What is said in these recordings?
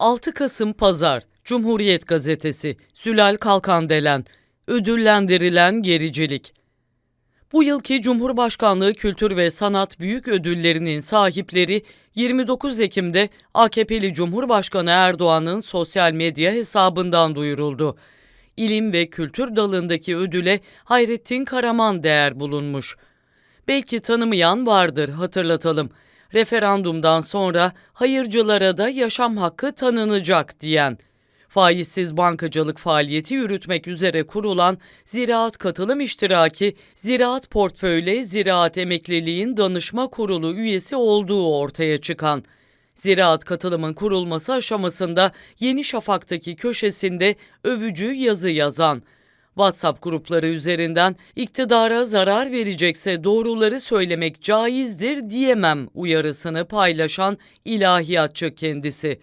6 Kasım Pazar Cumhuriyet Gazetesi Sülal Kalkandelen Ödüllendirilen Gericilik Bu yılki Cumhurbaşkanlığı Kültür ve Sanat Büyük Ödülleri'nin sahipleri 29 Ekim'de AKP'li Cumhurbaşkanı Erdoğan'ın sosyal medya hesabından duyuruldu. İlim ve kültür dalındaki ödüle Hayrettin Karaman değer bulunmuş. Belki tanımayan vardır hatırlatalım. Referandumdan sonra hayırcılara da yaşam hakkı tanınacak diyen, faizsiz bankacılık faaliyeti yürütmek üzere kurulan Ziraat Katılım İştiraki, Ziraat Portföyle Ziraat Emekliliğin Danışma Kurulu üyesi olduğu ortaya çıkan, Ziraat katılımın kurulması aşamasında Yeni Şafak'taki köşesinde övücü yazı yazan, WhatsApp grupları üzerinden iktidara zarar verecekse doğruları söylemek caizdir diyemem uyarısını paylaşan ilahiyatçı kendisi.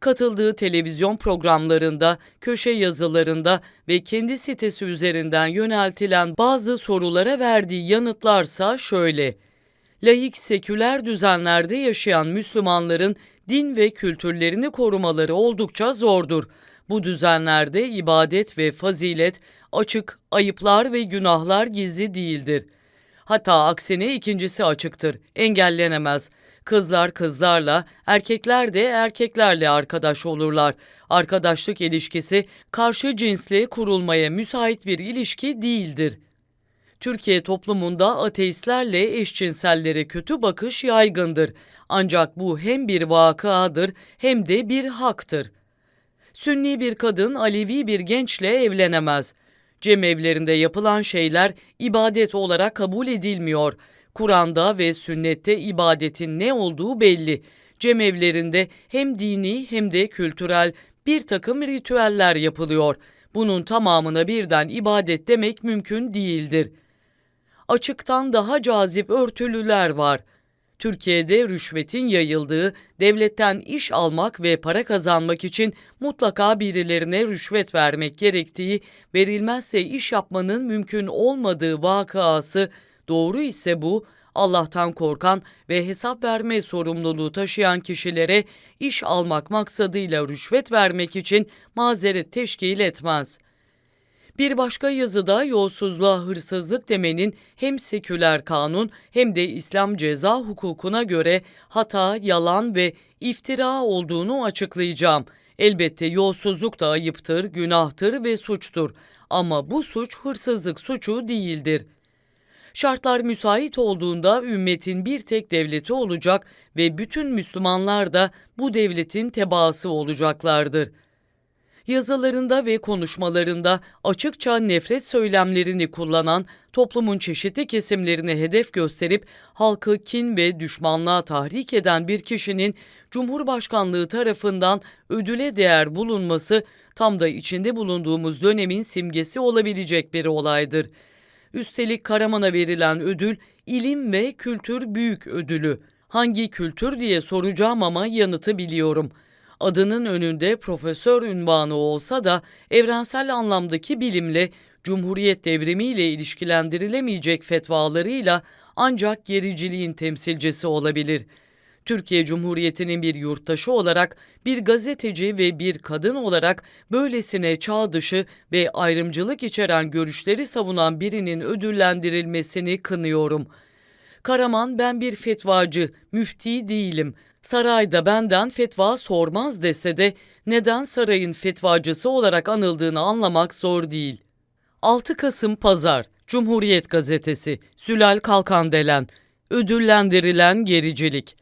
Katıldığı televizyon programlarında, köşe yazılarında ve kendi sitesi üzerinden yöneltilen bazı sorulara verdiği yanıtlarsa şöyle. Laik seküler düzenlerde yaşayan Müslümanların din ve kültürlerini korumaları oldukça zordur. Bu düzenlerde ibadet ve fazilet açık, ayıplar ve günahlar gizli değildir. Hatta aksine ikincisi açıktır, engellenemez. Kızlar kızlarla, erkekler de erkeklerle arkadaş olurlar. Arkadaşlık ilişkisi karşı cinsle kurulmaya müsait bir ilişki değildir. Türkiye toplumunda ateistlerle eşcinsellere kötü bakış yaygındır. Ancak bu hem bir vakadır hem de bir haktır. Sünni bir kadın Alevi bir gençle evlenemez. Cemevlerinde yapılan şeyler ibadet olarak kabul edilmiyor. Kur'an'da ve sünnette ibadetin ne olduğu belli. Cemevlerinde hem dini hem de kültürel bir takım ritüeller yapılıyor. Bunun tamamına birden ibadet demek mümkün değildir. Açıktan daha cazip örtülüler var. Türkiye'de rüşvetin yayıldığı, devletten iş almak ve para kazanmak için mutlaka birilerine rüşvet vermek gerektiği, verilmezse iş yapmanın mümkün olmadığı vakası doğru ise bu, Allah'tan korkan ve hesap verme sorumluluğu taşıyan kişilere iş almak maksadıyla rüşvet vermek için mazeret teşkil etmez.'' Bir başka yazıda yolsuzluğa hırsızlık demenin hem seküler kanun hem de İslam ceza hukukuna göre hata, yalan ve iftira olduğunu açıklayacağım. Elbette yolsuzluk da ayıptır, günahtır ve suçtur ama bu suç hırsızlık suçu değildir. Şartlar müsait olduğunda ümmetin bir tek devleti olacak ve bütün Müslümanlar da bu devletin tebaası olacaklardır.'' Yazılarında ve konuşmalarında açıkça nefret söylemlerini kullanan, toplumun çeşitli kesimlerine hedef gösterip halkı kin ve düşmanlığa tahrik eden bir kişinin Cumhurbaşkanlığı tarafından ödüle değer bulunması tam da içinde bulunduğumuz dönemin simgesi olabilecek bir olaydır. Üstelik Karaman'a verilen ödül ilim ve kültür büyük ödülü. Hangi kültür diye soracağım ama yanıtı biliyorum.'' Adının önünde profesör ünvanı olsa da evrensel anlamdaki bilimle Cumhuriyet devrimiyle ilişkilendirilemeyecek fetvalarıyla ancak gericiliğin temsilcisi olabilir. Türkiye Cumhuriyeti'nin bir yurttaşı olarak, bir gazeteci ve bir kadın olarak böylesine çağ dışı ve ayrımcılık içeren görüşleri savunan birinin ödüllendirilmesini kınıyorum. Karaman ben bir fetvacı, müfti değilim. Sarayda benden fetva sormaz dese de neden sarayın fetvacısı olarak anıldığını anlamak zor değil. 6 Kasım Pazar Cumhuriyet Gazetesi Sülal Kalkandelen Ödüllendirilen Gericilik